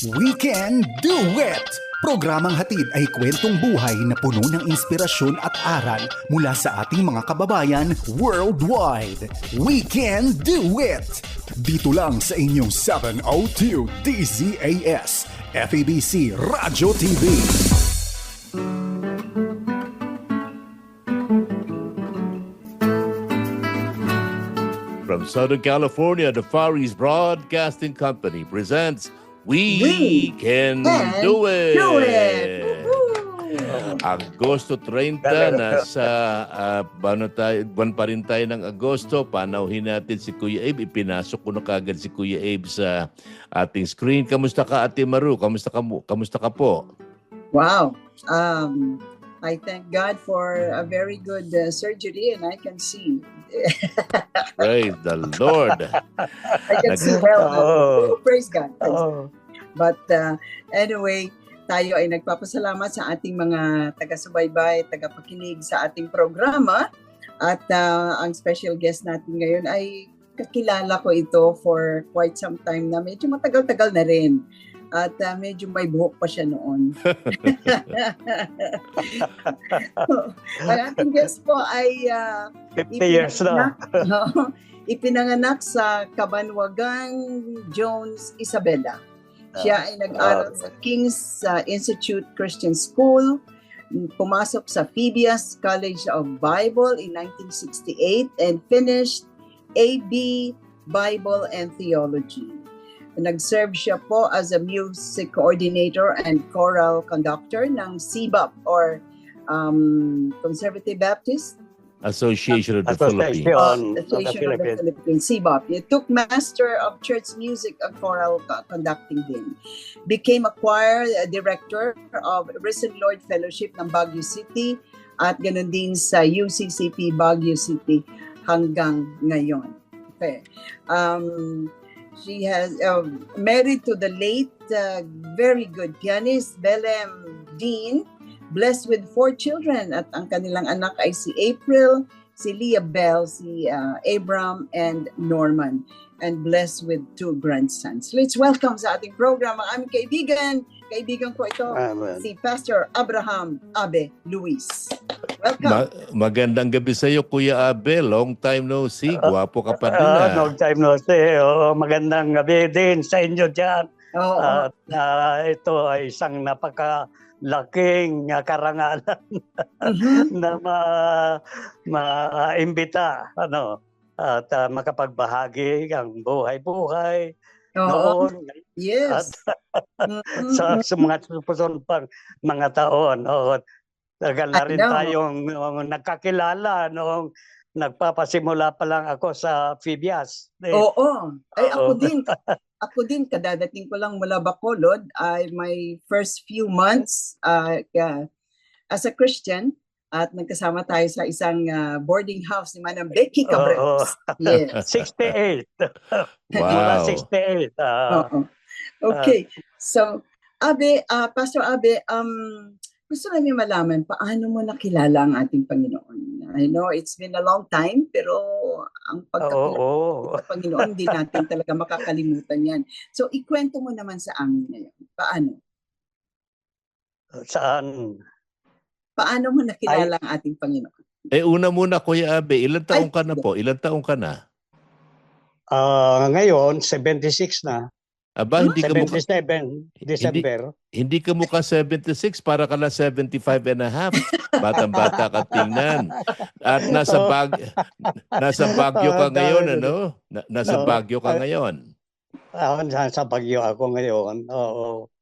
We Can Do It! Programang hatid ay kwentong buhay na puno ng inspirasyon at aral mula sa ating mga kababayan worldwide. We Can Do It! Dito lang sa inyong 702 DZAS, FABC Radio TV. From Southern California, the Far East Broadcasting Company presents We, We Can, Can Do It! Do it! Agosto 30, nasa uh, tayo, buwan pa rin tayo ng Agosto. Panauhin natin si Kuya Abe. Ipinasok ko na kagad si Kuya Abe sa ating screen. Kamusta ka, Ate Maru? Kamusta ka, kamusta ka po? Wow. Um, I thank God for a very good uh, surgery and I can see. Praise the Lord. I can see well. Oh. Praise God. Praise God. But uh, anyway, tayo ay nagpapasalamat sa ating mga taga-subaybay, taga-pakinig sa ating programa. At uh, ang special guest natin ngayon ay kakilala ko ito for quite some time na medyo matagal-tagal na rin. At uh, medyo may buhok pa siya noon. ang ating guest po ay uh, 50 years na. Ipinanganak sa Kabanwagan Jones Isabela. Siya ay nag-aral sa King's uh, Institute Christian School, pumasok sa Phoebius College of Bible in 1968 and finished AB Bible and Theology. Nag-serve siya po as a music coordinator and choral conductor ng CBAP or um, Conservative Baptist Association of the Philippines. Association of the Association of the Philippines. Philippines, CBOP. He took Master of Church Music and Choral co- Conducting din. Became a choir director of Risen Lord Fellowship ng Baguio City at ganun din sa UCCP Baguio City hanggang ngayon. Okay. Um, she has uh, married to the late, uh, very good pianist, Belem Dean, blessed with four children at ang kanilang anak ay si April, si Leah Bell, si uh, Abram, and Norman, and blessed with two grandsons. Let's welcome sa ating program ang aming kaibigan. Kaibigan ko ito, Amen. si Pastor Abraham Abe Luis. Welcome. Ma- magandang gabi sa iyo, Kuya Abe. Long time no see. Gwapo ka pa din. Ah, ah. long time no see. Oo, magandang gabi din sa inyo dyan. Oo. At ah, ito ay isang napakalaking ah, karangalan Mhm. na ma, maimbita ano at ah, makapagbahagi ang buhay-buhay Oo. noon Yes. Mhm. sa, sa mga susunod pang mga taon. Oo. Tagal na rin tayong uh, nagkakilala noong nagpapasimula pa lang ako sa Phoebias. Eh, Oo. Ay, ako din. Ako din, kadadating ko lang mula Bacolod. ay my first few months uh, as a Christian at nagkasama tayo sa isang uh, boarding house ni Manang Becky. Cabreros. Yes. 68. Wow. Mula 68. ah, Oo. Okay. So, Abe, uh, Pastor Abe, um, gusto namin malaman paano mo nakilala ang ating Panginoon. I know it's been a long time, pero ang pagkakilala sa Panginoon, hindi natin talaga makakalimutan yan. So, ikwento mo naman sa amin ngayon. Paano? Saan? Paano mo nakilala ang ating Panginoon? Eh, una muna, Kuya Abe. Ilan taong ka na po? Ilan taong ka na? Ah, ngayon, 76 na. Aba, hindi ka mukha, 77, December. hindi ka mukha 76, para ka na 75 and a half. Batang-bata ka tingnan. At nasa Oo. bag nasa Baguio ka Ah, ngayon, ano? Na- nasa Oo. Baguio ka ngayon. Ah, sa Baguio ako ngayon. Oo.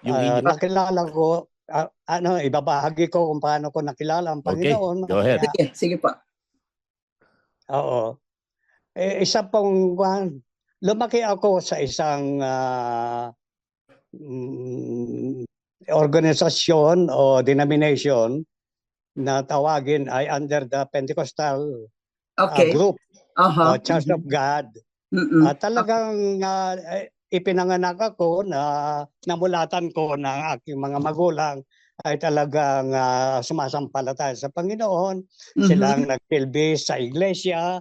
Yung inyo- nakilala ko, ah, ano, ibabahagi ko kung paano ko nakilala ang Okay, Panginoon. go ahead. Kaya, Sige, sige pa. oo. Eh, isa pong, lumaki ako sa isang mm, organisasyon o denomination na tawagin ay under the Pentecostal ah, Okay. group, Aha. ah, Church of God. Mm-mm. At talagang eh, ipinanganak ako na namulatan ko ng aking mga magulang ay talagang ah, sumasampalataya sa Panginoon. Mhm. Silang nagsilbi sa iglesia,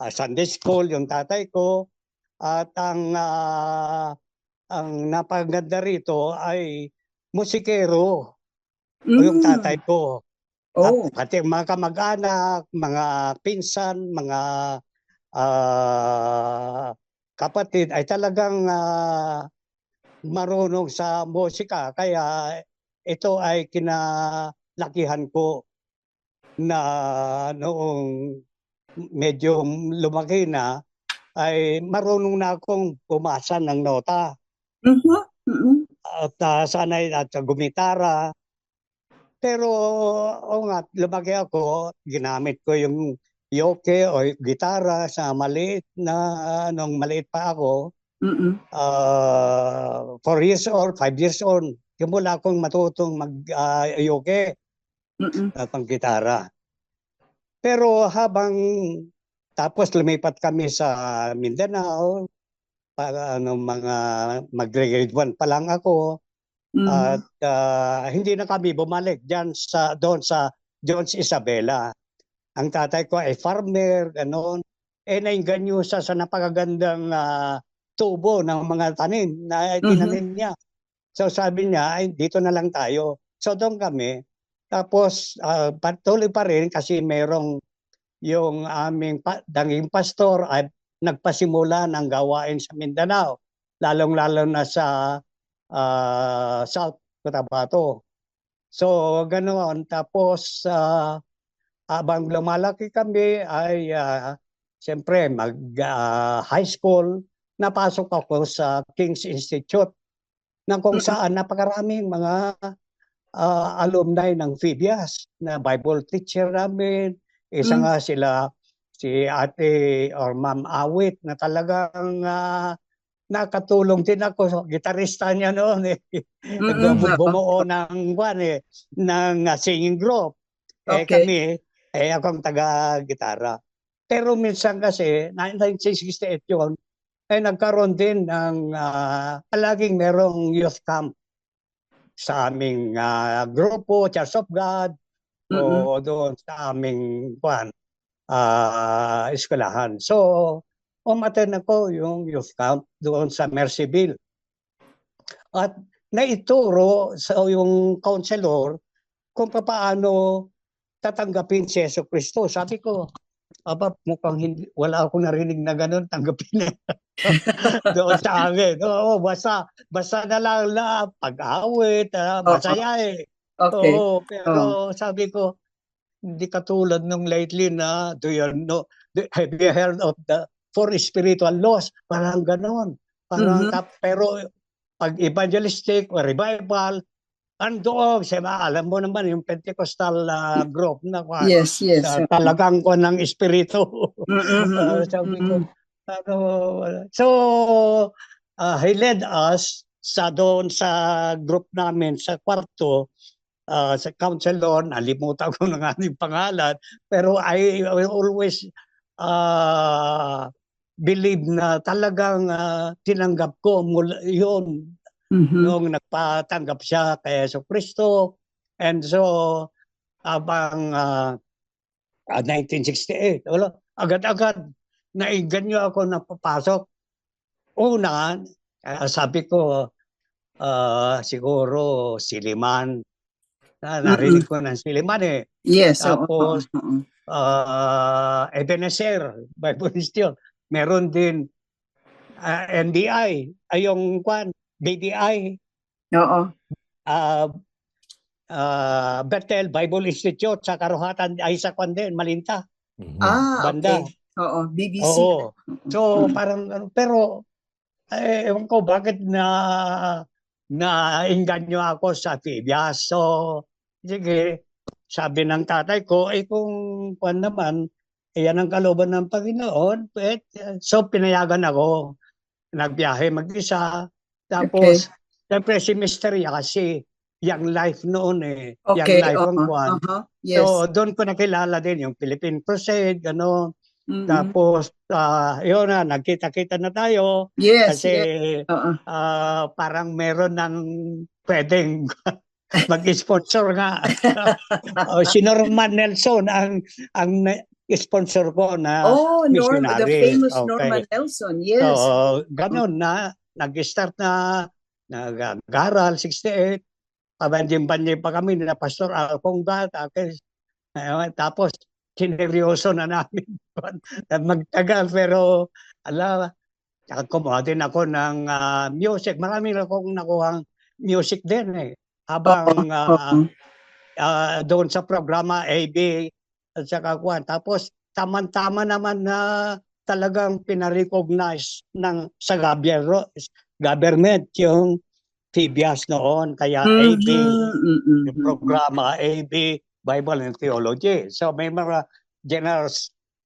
ah, Sunday school yung tatay ko. At ang ah, ang napaganda rito ay musikero yung Mm. tatay ko. At Oh. pati mga kamag-anak, mga pinsan, mga ah, kapatid ay talagang ah, marunong sa musika. Kaya ito ay kinalakihan ko na noong medyo lumaki na ay marunong na akong pumasa ng nota Mhm. Mhm. at uh, sanay at uh, gumitara. Pero o nga, lumaki ako, ginamit ko yung yoke o gitara sa maliit na, nung maliit pa ako, Mhm. uh, four years old, five years old, simula akong matutong mag-yoke Mhm. at pang gitara. Pero habang tapos lumipat kami sa Mindanao, para ano mga mag-grade 1 pa lang ako, Mhm. at ah, hindi na kami bumalik diyan sa doon sa Jones Isabela. Ang tatay ko ay farmer, gano'n. Eh nainganyo siya sa napakagandang ah, tubo ng mga tanim na tinanim niya. So sabi niya, ay dito na lang tayo. So doon kami. Tapos ah, patuloy pa rin kasi merong yung aming pa, danging pastor ay nagpasimula ng gawain sa Mindanao. Lalong-lalo na sa ah, South Cotabato. So, ganoon. Tapos, ah, habang lumalaki kami ay uh, siyempre mag-high school, napasok ako sa King's Institute na kung saan napakaraming mga ah, alumni ng Phibias na Bible teacher namin. Isa Mm. nga sila si ate or ma'am Awit na talagang ah, nakatulong din ako. Gitarista niya noon eh. Mhm. Bum- bumuo ng kwan eh, ng uh, singing group. Eh Okay. kami, eh ako ang taga-gitara. Pero minsan kasi, 1968 yun, ay nagkaroon din ng, ah, palaging merong youth camp sa aming ah, grupo, Church of God, Mhm. o doon sa aming kwan, ah, eskwelahan. So, umaten ako yung youth camp doon sa Mercyville. At naituro sa yung counselor kung paano tatanggapin si Yeso Kristo. Sabi ko, aba, mukhang hindi, wala akong narinig na ganun, tanggapin na doon sa amin. Oo, basta, basta na lang na pag-awit, ah, Oo. Okay. Oo, pero sabi ko, hindi katulad nung lately na, do you know, do- have you heard of the four spiritual laws? Parang ganon. Parang, Mhm. tap- pero pag evangelistic or revival, andoon, siya, alam mo naman yung Pentecostal ah, group na kwan, Yes, yes. ah, talagang ko ng espiritu. Mhm. Ah, sabi ko, Mhm. ano, so, ah, he led us sa doon sa group namin sa kwarto ah, sa counselor, nalimutan ko ng ating pangalan, pero I always ah, believe na talagang ah, tinanggap ko mula yun Mhm. nung nagpatanggap siya kay Yeso Kristo. And so, abang ah, 1968, wala, agad-agad, naiganyo ako na papasok. Una, ah, sabi ko, ah, siguro Siliman. Na, narinig ko ng Siliman eh. Yes. Tapos, oo, oo. Ah, Ebenezer, Bible yun. Meron din ah, NBI, ay yung kwan, BDI, Oo. uh, uh, Bethel Bible Institute sa Karuhatan ay sa kwan din, Malinta. Mhm. Ah, Banda. okay. Oo, BBC. Oo. So parang ano, pero eh, ewan ko bakit na nainganyo ako sa Tibias. So sige, sabi ng tatay ko, eh kung kwan naman, eh, yan ang kalooban ng Panginoon, eh, so pinayagan ako. Nagbiyahe mag-isa. Tapos, siyempre si Mystery kasi young life noon eh. Okay. young life oo, ang kwan. aha, Yes. So doon ko nakilala din yung Philippine Crusade, gano'n. Mhm. Tapos, ah yun na, nagkita-kita na tayo yes. kasi yes. Oo. ah, parang meron ng pwedeng mag-sponsor nga. oh, si Norman Nelson ang ang sponsor ko na Oh, Norm, the missionary. famous Okay. Norman Nelson. Yes. So, ganun na nag-start na, nag-aral, 68, pabanding-banding pa kami na Pastor tapos, ayun, tapos sineryoso na namin magtagal pero ala kumuha din ako ng ah, music. Marami na akong nakuhang music din eh. Habang Oo. ah, doon sa programa AB at saka kuwan. Tapos tama-tama naman na talagang pinarecognize ng sa gobyerno, government yung PBS noon. Kaya AB, Mhm, mhm, yung programa AB, Bible and Theology. So may mga general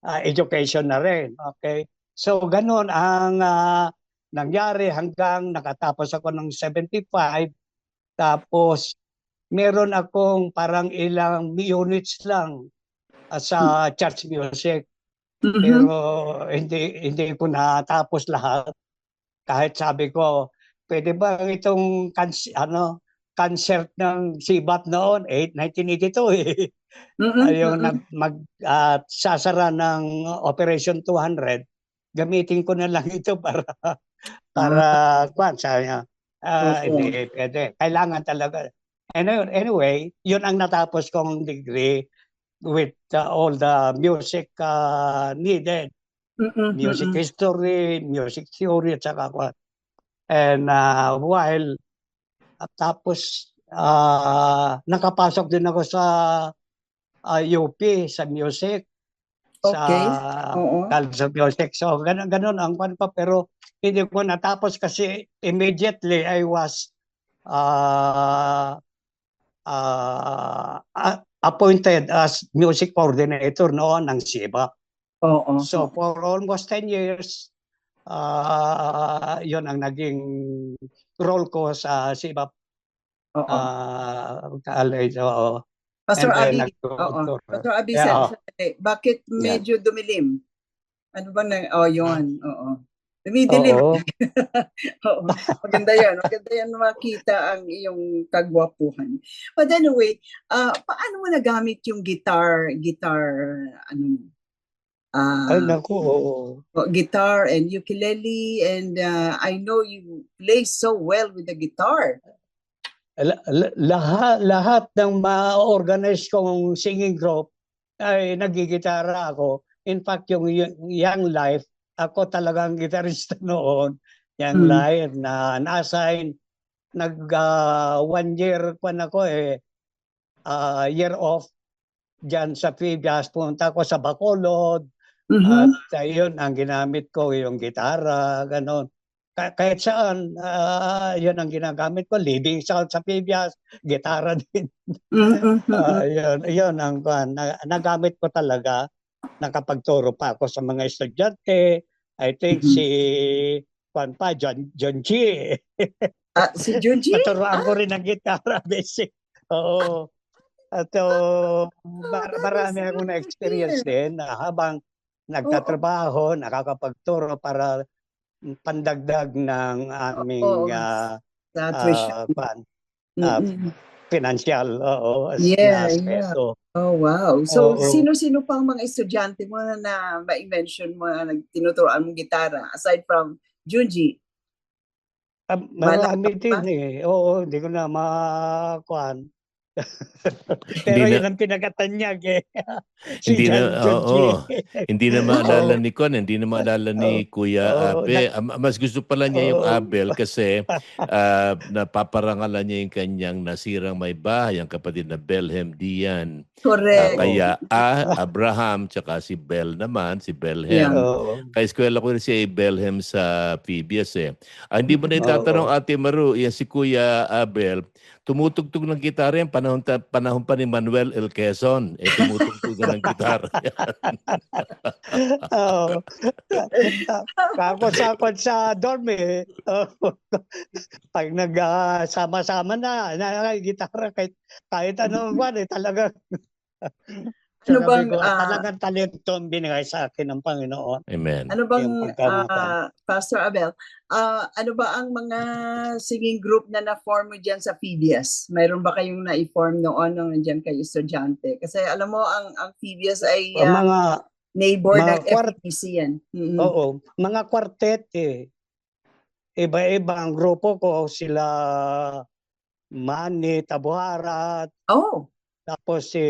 ah, education na rin. Okay? So ganun ang ah, nangyari hanggang nakatapos ako ng 75. Tapos meron akong parang ilang units lang ah, sa church music. mhm. Pero hindi hindi ko natapos lahat. Kahit sabi ko, pwede ba itong kans- ano concert ng Sibat noon, 8, 1982 eh. Mhm, Ayun, mhm. nag, mag, ah, sasara ng Operation 200, gamitin ko na lang ito para, para, kwan, sabi niya, ah, Oo. hindi, pwede. Kailangan talaga. And anyway, yun ang natapos kong degree with uh, all the music uh, needed. Mhm, Music mhm. history, music theory, at saka kwan. And uh, while, at tapos, ah, nakapasok din ako sa ah, UP, sa music. Okay. Sa Oo. Of Music. So, ganun, ganun ang kwan pa. Pero hindi ko natapos kasi immediately I was uh, uh, appointed as music coordinator noon ng SIBA. Oo. So for almost 10 years, uh, yun ang naging role ko sa SIBA Oo. uh, college. Oo. Pastor And Abi, oo. Pastor Abi, Yeah, sa- bakit Yeah. medyo dumilim? Ano ba na, oh, yun, oo. Dumidilim. Oo. Oo. Maganda yan. Maganda yan makita ang iyong kagwapuhan. But anyway, ah paano mo nagamit yung guitar, guitar, ano, ah, Ay, naku, oo. guitar and ukulele and ah, I know you play so well with the guitar. La- la- lahat, lahat ng ma-organize kong singing group ay nagigitara ako. In fact, yung Young Life, ako talagang gitarista noon. Young Mm. Life na na-assign. Nag ah, one year pa na ako eh, ah, year off dyan sa Phoebus. Punta ko sa Bacolod. Mhm. At ayun, ang ginamit ko yung gitara, ganon. Ka- kahit saan, ah, yun ang ginagamit ko. Living sound sa Phoebus, gitara din. Mhm, mhm. Ah, yun, yun ang na, nagamit ko talaga. Nakapagturo pa ako sa mga estudyante. I think Mhm. si kwan pa, John, John G. Ah, si Junji? Naturoan ko rin ng gitara, basic. Oo. At uh, mar- marami akong na-experience din na habang nagtatrabaho, nakakapagturo para pandagdag ng aming Oo. ah, Sa ah, tuition. kwan, ah, Mhm. Financial oo, as Yeah, aspeto. Oh, wow. So, sino-sino pang mga estudyante mo na, na ma-mention mo na nagtinuturoan mong gitara aside from Junji? Wala marami din eh. Oo, hindi ko na makuan. Pero Hindi na- yun ang pinakatanyag eh. si Hindi na, John, John G. oo. Hindi na maalala ni Kon, hindi na maalala ni Kuya Oo, Abe. Ah, Mas gusto pala niya yung Oo. Abel kasi ah, napaparangalan niya yung kanyang nasirang may bahay, ang kapatid na Belhem Dian. Ah, Correct. kaya A, Abraham, tsaka si Bel naman, si Belhem. Yeah. Oo. Ka-eskwela ko rin si Belhem sa PBS eh. Ah, hindi mo na Oo. itatanong, Ate Maru, yan si Kuya Abel, tumutugtog ng gitara yan, panahon, ta- panahon pa ni Manuel L. Quezon. Eh, tumutugtog ng gitara. Oo. Kakot-sakot sa dorm eh. Oo. Pag nagsama-sama na, na gitara kahit, kahit anong buwan eh, talagang Ano bang, ko, ah, talagang talento ang binigay sa akin ng Panginoon. Amen. Ano bang, ah, Pastor Abel, ah, ano ba ang mga singing group na na-form mo dyan sa PBS? Mayroon ba kayong na-form noon nung nandyan kayo estudyante? Kasi alam mo, ang, ang PBS ay Ang ah, mga, neighbor mga ng FEBC yan. Mhm. oo, mga quartet eh. iba-iba ang grupo ko, sila Manny Tabuharat, Oh. Tapos si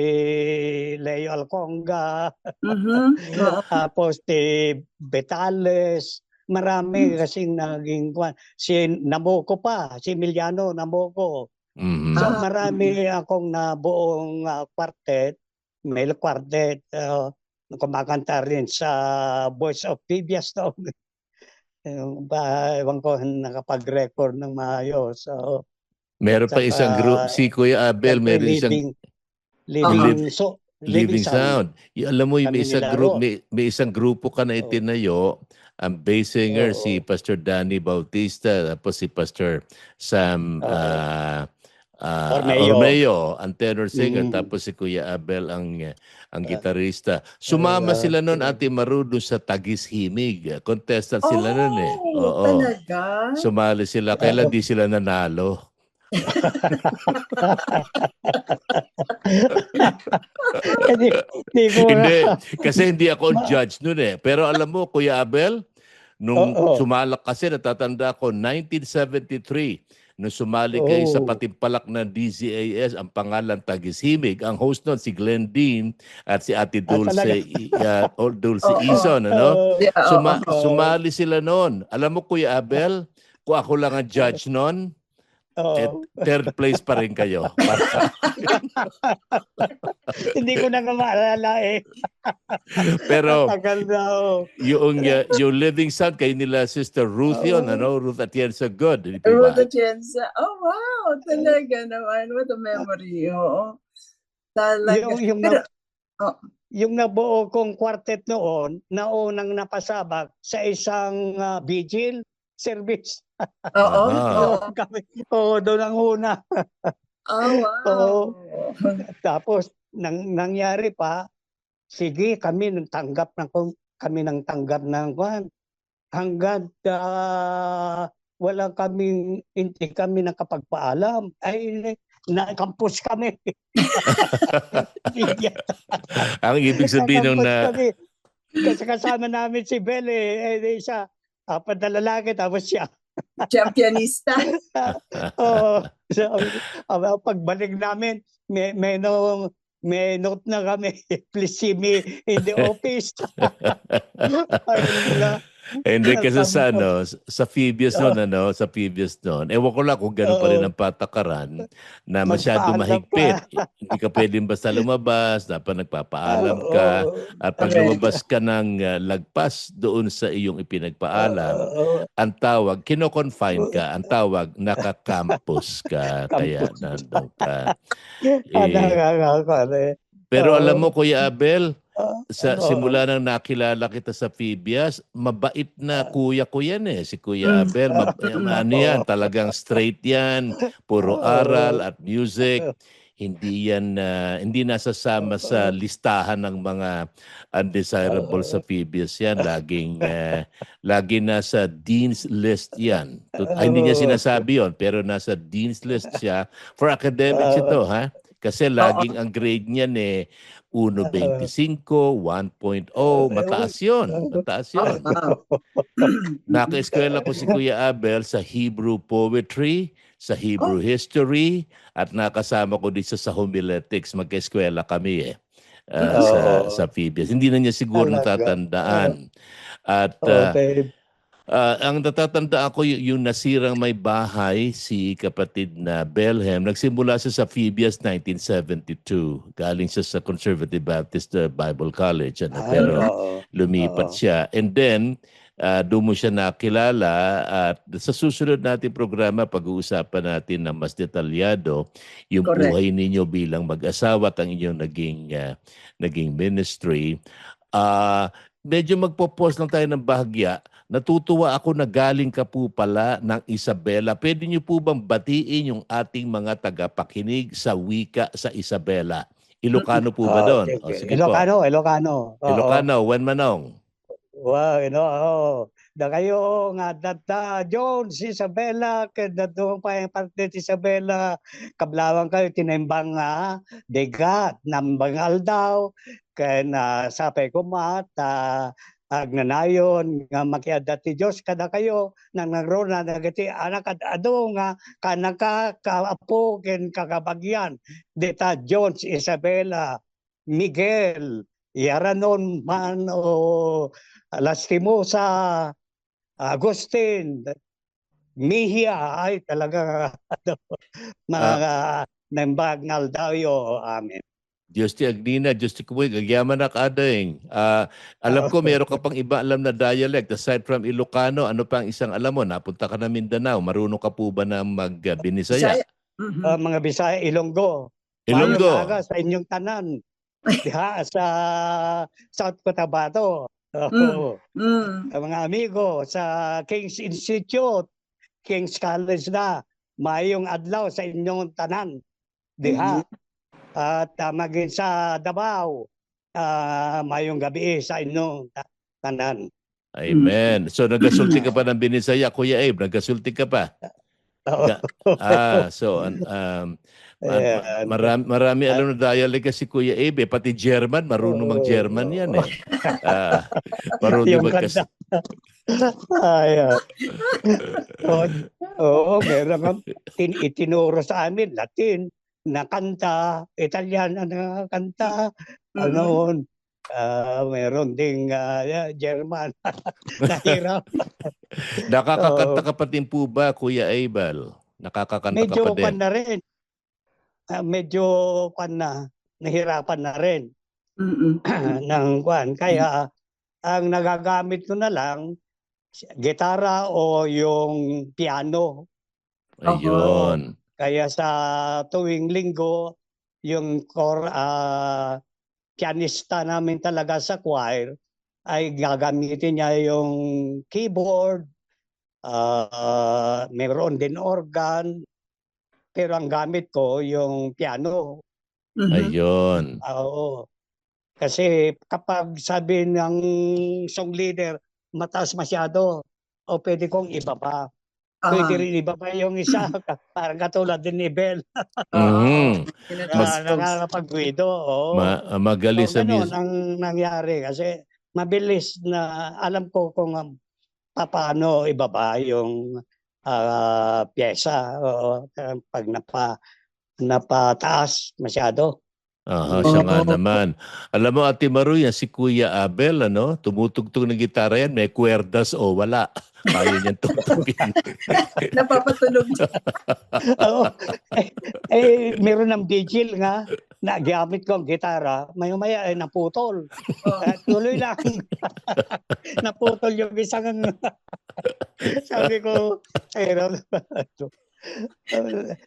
Leo Alconga, Mhm. Oo. tapos si Betales, marami Hmm. kasing naging kwan. Si Namoko pa, si Emiliano Namoko. Mhm. So Ah. marami akong nabuong uh, quartet, male quartet, uh, kumakanta rin sa Voice of Phibias noon. Ba, ewan ko, nakapag-record ng maayos. So, Meron pa isang group, si Kuya Abel, meron isang living, living, so, Living Sound. Y- alam mo, yung may isang group, may, may isang grupo ka na itinayo, ang bass singer Oo. si Pastor Danny Bautista, tapos si Pastor Sam Oo. ah, ah, Ormeo. Ormeo, ang tenor singer, Mm. tapos si Kuya Abel ang ang gitarista. Sumama Ah, sila noon. Ate Maru, doon sa Tagis Himig. Contestant sila noon eh. Oh, Oo. Talaga? Sumali sila, kailan di sila nanalo. Hindi, hindi ko hindi, kasi hindi ako judge noon eh. Pero alam mo, Kuya Abel, nung Oo. sumalak kasi, natatanda ko, 1973, nung sumali kayo sa patimpalak ng DZAS, ang pangalan Tagishimig. Ang host noon si Glenn Dean at si Ate Ah, Dulce? I- uh, or Dulce Oo. Ison. Ano? Yeah, oo. Suma- sumali sila noon. Alam mo, Kuya Abel, kung ako lang ang judge noon, Oo. eh, third place pa rin kayo. hindi ko na nga maalala eh. Pero Tagal na oh. yung, uh, yung living sound kay nila Sister Ruth yun, Oo. ano? Ruth Atienza Good. Ruth Atienza. Oh, wow. Talaga naman. What a memory. Oo. Talaga. Yung, yung, Pero, na, oh. yung nabuo kong quartet noon, naunang napasabak sa isang ah, vigil service. oo. Oo. Doon kami, oo, doon ang una. Oh, wow. Oo. Tapos, nang, nangyari pa, sige, kami nang tanggap ng kami nang tanggap ng kwan. Hanggang ah, wala kaming, hindi kami nakapagpaalam. Ay, na-campus kami. Ang ibig sabihin nung Nakampus na. Kasi kasama namin si Bel eh, eh siya, apat na lalaki, tapos siya. Championista. Oo. so, ah, pagbalik namin, may, may, no, may note na kami, please see me in the office. Ayun na. Hindi kasi sa ano, sa Phoebius noon ano, sa Phoebius noon. Ewan ko lang kung gano'n pa rin ang patakaran na masyado mahigpit. hindi ka pwedeng basta lumabas, dapat nagpapaalam ka. At pag lumabas ka ng uh, lagpas doon sa iyong ipinagpaalam, ang tawag, kino-confine ka, ang tawag, nakakampus ka, kaya nandun ka. Ah, Eh. Pero Oo. alam mo, Kuya Abel, Ah, sa Oo. simula nang nakilala kita sa Phoebias, mabait na kuya ko yan eh, si Kuya Mm. Abel. Mab- yung ano yan, talagang straight yan, puro Oo. aral at music. Hindi yan, ah, hindi nasasama sa listahan ng mga undesirable sa Phoebias yan. Laging, uh, lagi nasa dean's list yan. Tut- ay, hindi niya sinasabi yon pero nasa dean's list siya. For academics ito, ha? Kasi laging ang grade niyan eh, 1.25, 1.0, mataas yun. Mataas. Wow. Naka-eskwela ko si Kuya Abel sa Hebrew poetry, sa Hebrew history, at nakasama ko dito sa homiletics. Magka-eskwela kami eh. ah, sa, sa Phoebus. Hindi na niya siguro natatandaan. At ah, Ah, ang natatandaan ko y- yung nasirang may bahay si kapatid na Belhem. Nagsimula siya sa Phoebias 1972. Galing siya sa Conservative Baptist uh, Bible College. Ano, Ay, pero oo. lumipat Oo. siya. And then, uh, doon mo siya nakilala at sa susunod natin programa, pag-uusapan natin na mas detalyado yung Correct. buhay ninyo bilang mag-asawa at ang inyong naging, ah, naging ministry. Ah, medyo magpo-pause lang tayo ng bahagya. Natutuwa ako na galing ka po pala ng Isabela. Pwede niyo po bang batiin yung ating mga tagapakinig sa wika sa Isabela? Ilocano po ba Ah, doon? sige. O, sige po. Ilocano, Ilocano. Oo. Ilocano, when manong? Wow, you know, oh, da kayo nga data Jones, Isabela, kada doon pa yung parte Isabela, kablawang kayo tinimbang nga, degat, nambang aldaw, kaya na sapay ko mat, ah, agnanayon nga makiadat ti Dios kada kayo nang nagro na nagati anak at ado nga kanaka kaapo ken kakabagyan. Deta Jones Isabela Miguel Yaranon man o Lastimosa Agustin Mihia ay talaga mga nembag ngal dayo amen Diyos ti Agnina, Diyos ti Kumoy, gagyaman na kadaing. Ah, alam ko, meron ka pang iba alam na dialect. Aside from Ilocano, ano pa ang isang alam mo? Napunta ka na Mindanao. Marunong ka po ba na mag-Binisaya? Bisaya. Mhm. Uh, mga Bisaya Ilonggo Ilonggo. Aga sa inyong tanan diha sa South Cotabato Oo. Mm. Mga amigo sa King's Institute King's College na mayong adlaw sa inyong tanan diha at uh, maging sa Davao ah, mayong gabi sa inyong ta- tanan Amen. So, nagasulti ka pa ng Binisaya, Kuya Abe. Nagasulti ka pa. Ga- Ah, so, an- um, marami, marami alam na dialect kasi Kuya Abe. eh. Pati German, marunong mag-German yan eh. Ah, marunong magkas... Ayan. Oo, oo, meron kang tin, itinuro sa amin, Latin, na kanta, Italian na kanta, ano, ah, meron ding yeah, German. Nahirap. Nakakakanta ka pa din po ba, Kuya Abel? Nakakakanta ka medyo pa pan din. na rin. Ah, medyo pan na, nahirapan na rin Mm-mm. ng kwan. Kaya ang nagagamit ko na lang, gitara o yung piano. Ayun. Kaya sa tuwing linggo, yung core, ah, pianista namin talaga sa choir ay gagamitin niya yung keyboard, ah, mayroon din organ, pero ang gamit ko yung piano. Mhm. Ayun. Oo. Kasi kapag sabi ng song leader, mataas masyado, o pwede kong ibaba. Pwede Ah, rin ibaba yung isa, parang katulad din ni Bell. Mhm. tinatawag na songs. nakakapag-guido. Oo. Ma- ah, magaling So, sa ganun music. ang nangyari kasi mabilis na alam ko kung um, paano ibaba yung ah, pyesa oo, pag napa napataas masyado. Aha, siya nga naman. Alam mo, Ate Maru, yan si Kuya Abel, ano? Tumutugtog ng gitara yan, may kwerdas o wala. Kaya niyan tugtugin. Napapatunog. Oo. eh, eh, meron ng vigil nga na gamit ko ang gitara, maya-maya ay naputol. Oh. At tuloy lang. naputol yung isang sabi ko, pero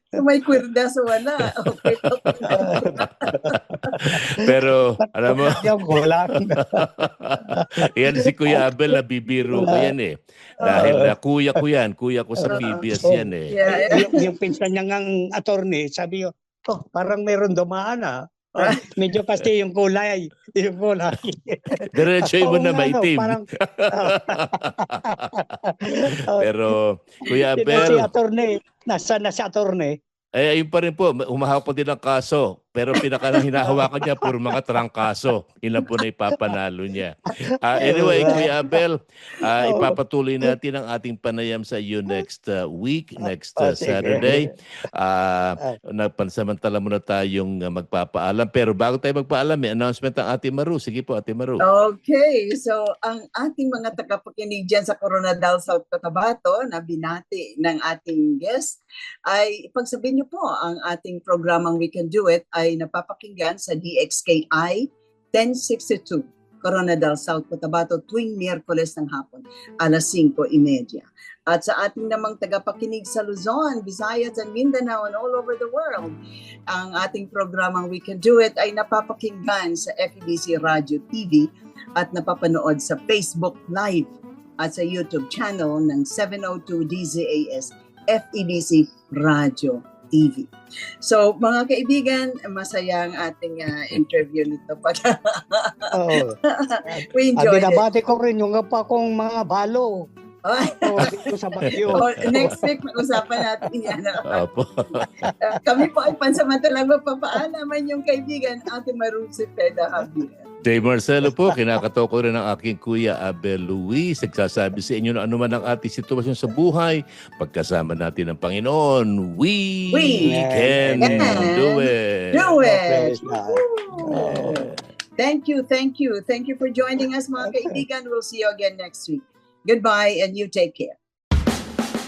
Kung may kwirda sa wala. Okay. Pero, alam mo, yan si Kuya Abel, nabibiro ko yan eh. Dahil na kuya ko yan, kuya ko sa PBS yan eh. Yeah. yung, yung pinsan niya ngang attorney, sabi ko, oh, parang meron dumaan ah. Oh, medyo kasi yung kulay, yung kulay. Diretso mo na nga, no, maitim. parang, oh, Pero, Kuya Sino si Abel, attorney, nasa na si attorney. eh, ayun pa rin po, pa din ng kaso. Pero pinaka na hinahawakan niya, puro mga trangkaso. Ilan po na ipapanalo niya. Ah, anyway, Kuya Abel, Oo. ipapatuloy natin ang ating panayam sa iyo next uh, week, next uh. Saturday. Ah, nagpansamantala muna tayong uh, magpapaalam. Pero bago tayo magpaalam, may announcement ang Ate Maru. Sige po, Ate Maru. Okay, so ang ating mga tagapakinig dyan sa Coronadal South Cotabato na binati ng ating guest ay ipagsabihin niyo po ang ating programang We Can Do It ay napapakinggan sa DXKI 1062 Coronadal South Cotabato tuwing Miyerkules ng hapon alas 5.30. At sa ating namang tagapakinig sa Luzon, Visayas and Mindanao and all over the world, ang ating programang We Can Do It ay napapakinggan sa FEBC Radio TV at napapanood sa Facebook Live at sa YouTube channel ng 702 DZAS FEBC Radio TV. So mga kaibigan, masaya ang ating ah, interview nito. Pag Oo. we At enjoyed it. binabati ko rin yung pa kong mga balo. Oh, dito sa Bagyo. oh, next week, mag-usapan natin yan. Opo. Kami po ay pansamantalang magpapaalaman yung kaibigan, Ate Maru Cepeda Javier. Dave Marcelo po, kinakato ko rin ang aking kuya Abel Luis. Nagsasabi sa inyo na anuman ang ating sitwasyon sa buhay, pagkasama natin ang Panginoon, we, We can can do it. Do it! Woo! Thank you, thank you. Thank you for joining us mga Okay. kaibigan. We'll see you again next week. Goodbye and you take care.